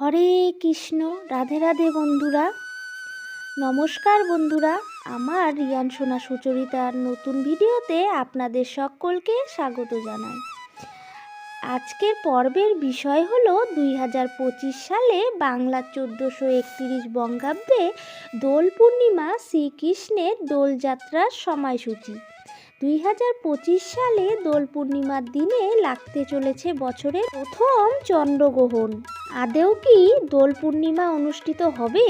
হরে কৃষ্ণ, রাধে রাধে বন্ধুরা। নমস্কার বন্ধুরা, আমার রিয়ান সোনা সুচরিতার নতুন ভিডিওতে আপনাদের সকলকে স্বাগত জানাই। আজকের পর্বের বিষয় হলো দুই হাজার পঁচিশ সালে বাংলা চোদ্দোশো একত্রিশ বঙ্গাব্দে দোল পূর্ণিমা শ্রীকৃষ্ণের দোলযাত্রার সময়সূচি। দুই হাজার পঁচিশ সালে দোল পূর্ণিমার দিনে লাগতে চলেছে বছরের প্রথম চন্দ্রগ্রহণ। আদেও কি দোল পূর্ণিমা অনুষ্ঠিত হবে?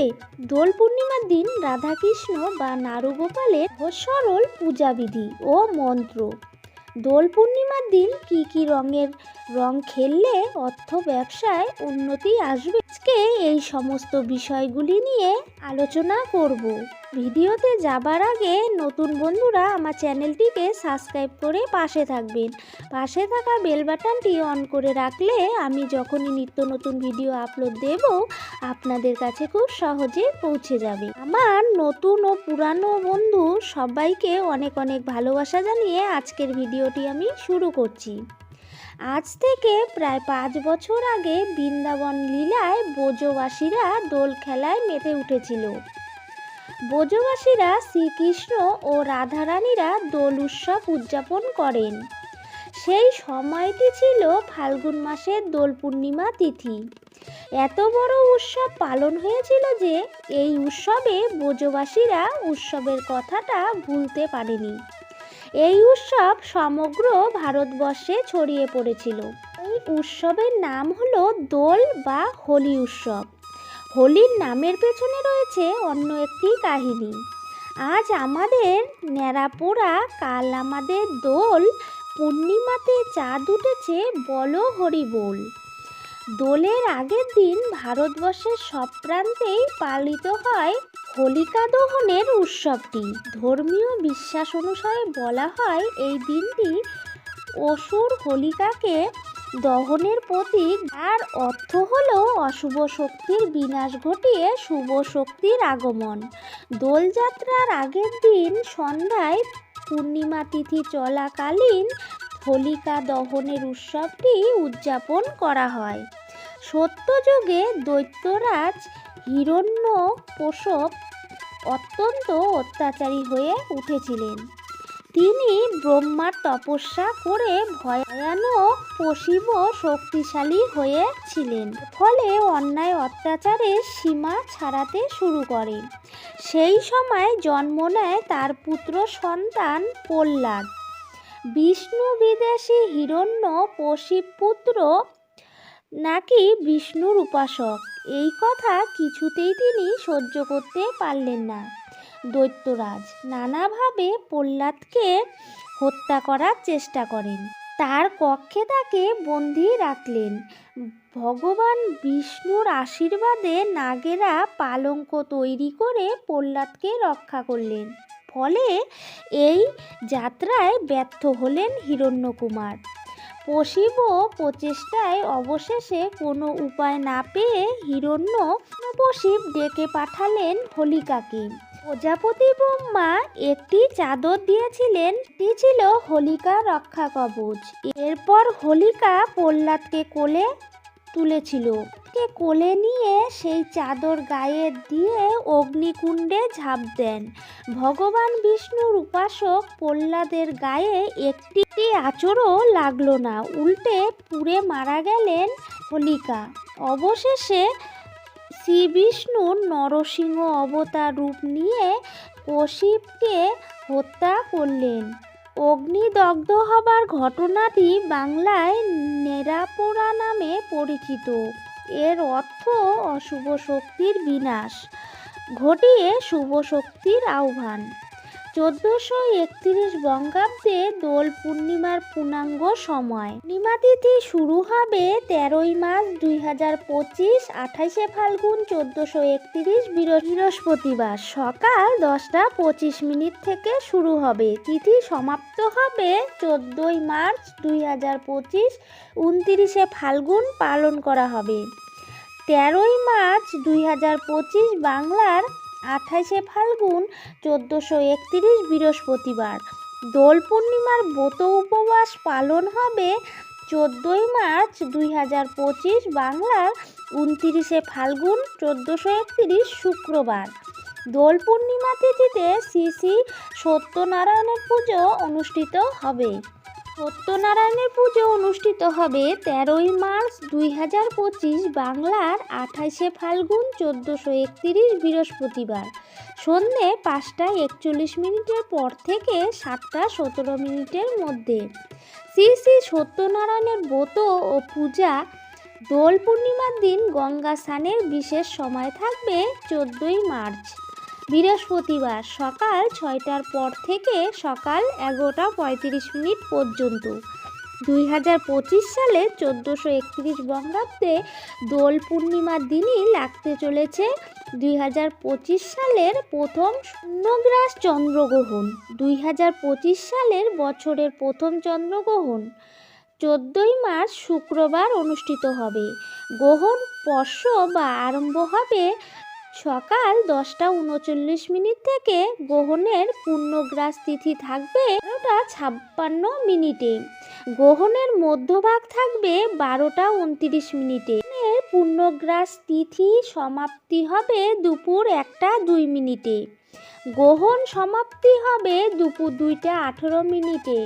দোল পূর্ণিমার দিন রাধাকৃষ্ণ বা নারুগোপালের সরল পূজাবিধি ও মন্ত্র। দোল পূর্ণিমার দিন কি কি রঙের রং খেললে অর্থ ব্যবসায় উন্নতি আসবে? আজকে এই সমস্ত বিষয়গুলি নিয়ে আলোচনা করব। ভিডিওতে যাবার আগে নতুন বন্ধুরা আমার চ্যানেলটিকে সাবস্ক্রাইব করে পাশে থাকবেন। পাশে থাকা বেল বাটনটি অন করে রাখলে আমি যখনই নিত্য নতুন ভিডিও আপলোড দেব, আপনাদের কাছে খুব সহজে পৌঁছে যাবে। আমার নতুন ও পুরানো বন্ধু সবাইকে অনেক অনেক ভালোবাসা জানিয়ে আজকের ভিডিওটি আমি শুরু করছি। আজ থেকে প্রায় পাঁচ বছর আগে বৃন্দাবন লীলায় বোজবাসীরা দোল খেলায় মেতে উঠেছিল। বোজবাসীরা শ্রীকৃষ্ণ ও রাধারানীরা দোল উৎসব উদযাপন করেন। সেই সময়টি ছিল ফাল্গুন মাসের দোল পূর্ণিমা তিথি। এত বড় উৎসব পালন হয়েছিল যে এই উৎসবে বোজবাসীরা উৎসবের কথাটা ভুলতে পারেনি। এই উৎসব সমগ্র ভারতবর্ষে ছড়িয়ে পড়েছিল। এই উৎসবের নাম হলো দোল বা হোলি উৎসব। হোলির নামের পেছনে রয়েছে অন্য একটি কাহিনী। আজ আমাদের ন্যাড়াপোড়া, কাল আমাদের দোল, পূর্ণিমাতে চাঁদ উঠেছে বলো হরি বল দোলের আগের দিন ভারতবর্ষের সব প্রান্তেই পালিত হয় হোলিকা দহনের উৎসবটি। ধর্মীয় বিশ্বাস অনুসারে বলা হয়, এই দিনটি অসুর হোলিকাকে দহনের প্রতীক আর অর্থ হলো অশুভ শক্তির বিনাশ ঘটিয়ে শুভ শক্তির আগমন। দোলযাত্রার আগের দিন সন্ধ্যায় পূর্ণিমা তিথি চলাকালীন হোলিকা দহনের উৎসবটি উদযাপন করা হয়। সত্যযুগে দৈত্যরাজ হিরণ্য পোষক অত্যন্ত অত্যাচারী হয়ে উঠেছিলেন। তিনি ব্রহ্মার তপস্যা করে ভয়ানক পশিব শক্তিশালী হয়েছিলেন। ফলে অন্যায় অত্যাচারের সীমা ছাড়াতে শুরু করে। সেই সময় জন্ম নেয় তার পুত্র সন্তান প্রহ্লাদ। বিষ্ণু বিদেশি হিরণ্য পশিব পুত্র নাকি বিষ্ণুর উপাসক? এই কথা কিছুতেই তিনি সহ্য করতে পারলেন না। দৈত্যরাজ নানাভাবে প্রহ্লাদকে হত্যা করার চেষ্টা করেন। তার কক্ষে তাকে বন্দি রাখলেন। ভগবান বিষ্ণুর আশীর্বাদে নাগেরা পালঙ্ক তৈরি করে প্রহ্লাদকে রক্ষা করলেন। ফলে এই যাত্রায় ব্যর্থ হলেন হিরণ্যকুমার। পশিব প্রচেষ্টায় অবশেষে কোনো উপায় না পেয়ে হিরণ্য পশিব ডেকে পাঠালেন হোলিকাকে। প্রজাপতি ব্রহ্মা একটি চাদর দিয়েছিলেন এটি ছিল হোলিকা রক্ষা কবচ এরপর হোলিকা প্রহ্লাদকে কোলে তুলেছিল। কে কোলে নিয়ে সেই চাদর গায়ে দিয়ে অগ্নিকুণ্ডে ঝাঁপ দেন। ভগবান বিষ্ণুর উপাসক প্রহ্লাদের গায়ে একটি আচরও লাগল না। উল্টে পুড়ে মারা গেলেন হোলিকা অবশেষে শ্রী বিষ্ণুর নরসিংহ অবতার রূপ নিয়ে কশিপকে হত্যা করলেন। অগ্নিদগ্ধ হবার ঘটনাটি বাংলায় নেরাপোড়া নামে পরিচিত। এর অর্থ অশুভ শক্তির বিনাশ। ঘটিয়ে শুভ শক্তির আহ্বান। চোদ্দোশো একত্রিশ বঙ্গাব্দে দোল পূর্ণিমার পূর্ণাঙ্গ সময়। পূর্ণিমা তিথি শুরু হবে তেরোই মার্চ দুই হাজার পঁচিশ আঠাইশে ফাল্গুন চোদ্দোশো একত্রিশ বৃহস্পতিবার। সকাল দশটা পঁচিশ মিনিট থেকে শুরু হবে। তিথি সমাপ্ত হবে চোদ্দোই মার্চ দুই হাজার পঁচিশ, উনতিরিশে ফাল্গুন পালন করা হবে। তেরোই মার্চ দুই হাজার পঁচিশ বাংলার আঠাইশে ফাল্গুন চোদ্দোশো একত্রিশ বৃহস্পতিবার। দোল পূর্ণিমার ব্রত উপবাস পালন হবে চোদ্দোই মার্চ দুই হাজার পঁচিশ বাংলার উনতিরিশে ফাল্গুন চোদ্দোশো একতিরিশ শুক্রবার। দোল পূর্ণিমা তিথিতে শ্রী শ্রী সত্যনারায়ণের পুজো অনুষ্ঠিত হবে। সত্যনারায়ণের পুজো অনুষ্ঠিত হবে তেরোই মার্চ দুই হাজার পঁচিশ বাংলার আঠাইশে ফাল্গুন চোদ্দোশো একতিরিশ বৃহস্পতিবার। সন্ধে পাঁচটা একচল্লিশ মিনিটের পর থেকে সাতটা সতেরো মিনিটের মধ্যে। শ্রী শ্রী সত্যনারায়ণের ব্রত ও পূজা দোল পূর্ণিমার দিন গঙ্গা স্নানের বিশেষ সময় থাকবে চোদ্দোই মার্চ। বৃহস্পতিবার সকাল ছয়টার পর থেকে সকাল এগারোটা পঁয়ত্রিশ মিনিট পর্যন্ত। দুই হাজার পঁচিশ সালে চোদ্দোশো একত্রিশ বঙ্গাব্দে দোল পূর্ণিমার দিনই লাগতে চলেছে দুই হাজার পঁচিশ সালের প্রথম শূন্যগ্রাস চন্দ্রগ্রহণ, দুই হাজার পঁচিশ সালের বছরের প্রথম চন্দ্রগ্রহণ। চোদ্দোই মার্চ শুক্রবার অনুষ্ঠিত হবে। গ্রহণ স্পর্শ বা আরম্ভ হবে সকাল দশটা উনচল্লিশ মিনিট থেকে গ্রহণের পূর্ণগ্রাস তিথি থাকবে বারোটা ছাপ্পান্ন মিনিটে। গ্রহণের মধ্যভাগ থাকবে বারোটা উনত্রিশ মিনিটে। পূর্ণগ্রাস তিথি সমাপ্তি হবে দুপুর একটা দুই মিনিটে। গ্রহণ সমাপ্তি হবে দুপুর দুইটা আঠেরো মিনিটে।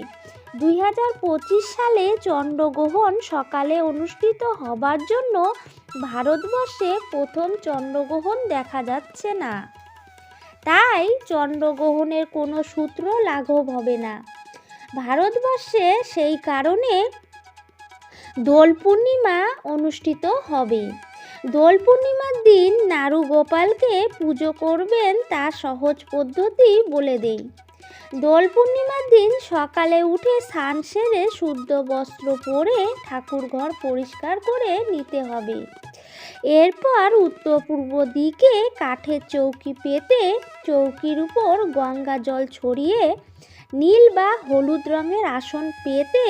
দুই হাজার পঁচিশ সালে চন্দ্রগ্রহণ সকালে অনুষ্ঠিত হবার জন্য ভারতবর্ষে প্রথম চন্দ্রগ্রহণ দেখা যাচ্ছে না। তাই চন্দ্রগ্রহণের কোনো সূত্র লাঘব হবে না। ভারতবর্ষে সেই কারণে দোল পূর্ণিমা অনুষ্ঠিত হবে। দোল পূর্ণিমার দিন নারু গোপালকে পুজো করবেন তা সহজ পদ্ধতি বলে দেই। দোল পূর্ণিমার দিন সকালে উঠে স্নান সেরে শুদ্ধ বস্ত্র পরে ঠাকুর ঘর পরিষ্কার করে নিতে হবে। এরপর উত্তর পূর্ব দিকে কাঠের চৌকি পেতে চৌকির উপর গঙ্গা জল ছড়িয়ে নীল বা হলুদ রঙের আসন পেতে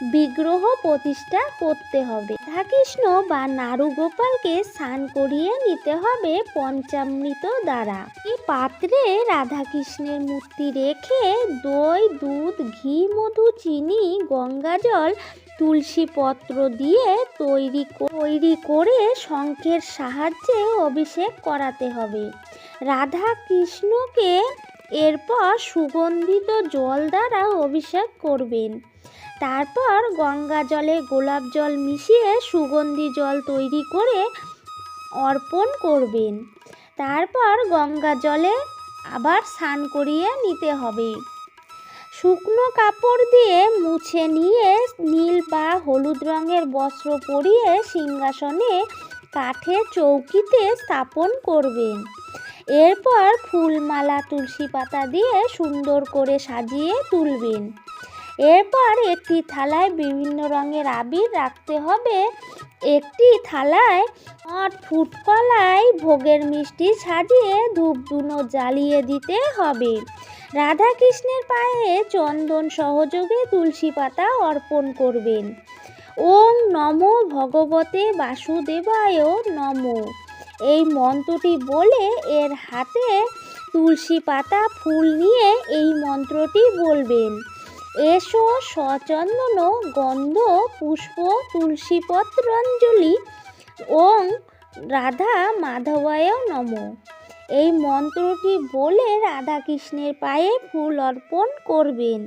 বিগ্রহ প্রতিষ্ঠা করতে হবে। রাধাকৃষ্ণ বা নারু গোপালকে স্নান করিয়ে নিতে হবে পঞ্চামৃত দ্বারা। এই পাত্রে রাধাকৃষ্ণের মূর্তি রেখে দই, দুধ, ঘি, মধু, চিনি, গঙ্গা জল, তুলসী পত্র দিয়ে তৈরি তৈরি করে শঙ্খের সাহায্যে অভিষেক করাতে হবে। রাধা কৃষ্ণকে এরপর সুগন্ধিত জল দ্বারা অভিষেক করবেন। তারপর গঙ্গা জলে গোলাপ জল মিশিয়ে সুগন্ধি জল তৈরি করে অর্পণ করবেন। তারপর গঙ্গা জলে আবার স্নান করিয়ে নিতে হবে। শুকনো কাপড় দিয়ে মুছে নিয়ে নীল বা হলুদ রঙের বস্ত্র পরিয়ে সিংহাসনে কাঠের চৌকিতে স্থাপন করবেন। এরপর ফুলমালা, তুলসী পাতা দিয়ে সুন্দর করে সাজিয়ে তুলবেন। এরপর একটি থালায় বিভিন্ন রঙের আবির রাখতে হবে। একটি থালায় আট ফুট ভোগের মিষ্টি সাজিয়ে ধূপ ধুনো জ্বালিয়ে দিতে হবে। রাধা কৃষ্ণের পায়ে চন্দন সহযোগে তুলসী পাতা অর্পণ করবেন। ওম নম ভগবতে বাসুদেবায় নম। এই মন্ত্রটি বলে এর হাতে তুলসী পাতা ফুল নিয়ে এই মন্ত্রটি বলবেন। এসো সচন্দন গন্ধ পুষ্প তুলসী পত্রাঞ্জলি ওং রাধা মাধবায় নম। এই মন্ত্রটি বলে রাধাকৃষ্ণের পায়ে ফুল অর্পণ করবেন,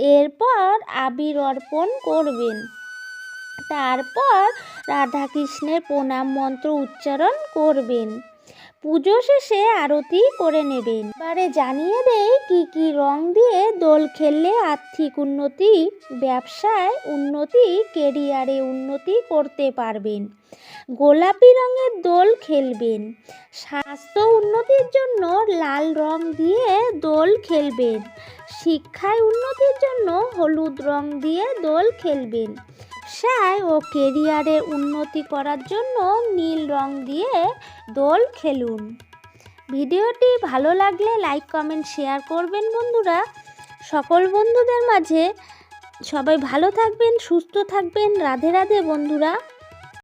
এরপর আবির অর্পণ করবেন। তারপর রাধাকৃষ্ণের প্রণাম মন্ত্র উচ্চারণ করবেন। পুজো শেষে আরতি করে নেবেন। এবারে জানিয়ে দেয় কি কি রং দিয়ে দোল খেললে আর্থিক উন্নতি, ব্যবসায় উন্নতি, কেরিয়ারে উন্নতি করতে পারবেন। গোলাপি রঙের দোল খেলবেন। স্বাস্থ্য উন্নতির জন্য লাল রং দিয়ে দোল খেলবেন। শিক্ষায় উন্নতির জন্য হলুদ রং দিয়ে দোল খেলবেন। ব্যবসায় ও কেরিয়ারে উন্নতি করার জন্য নীল রং দিয়ে দোল খেলুন। ভিডিওটি ভালো লাগলে লাইক, কমেন্ট, শেয়ার করবেন বন্ধুরা। সকল বন্ধুদের মাঝে সবাই ভালো থাকবেন, সুস্থ থাকবেন। রাধে রাধে বন্ধুরা।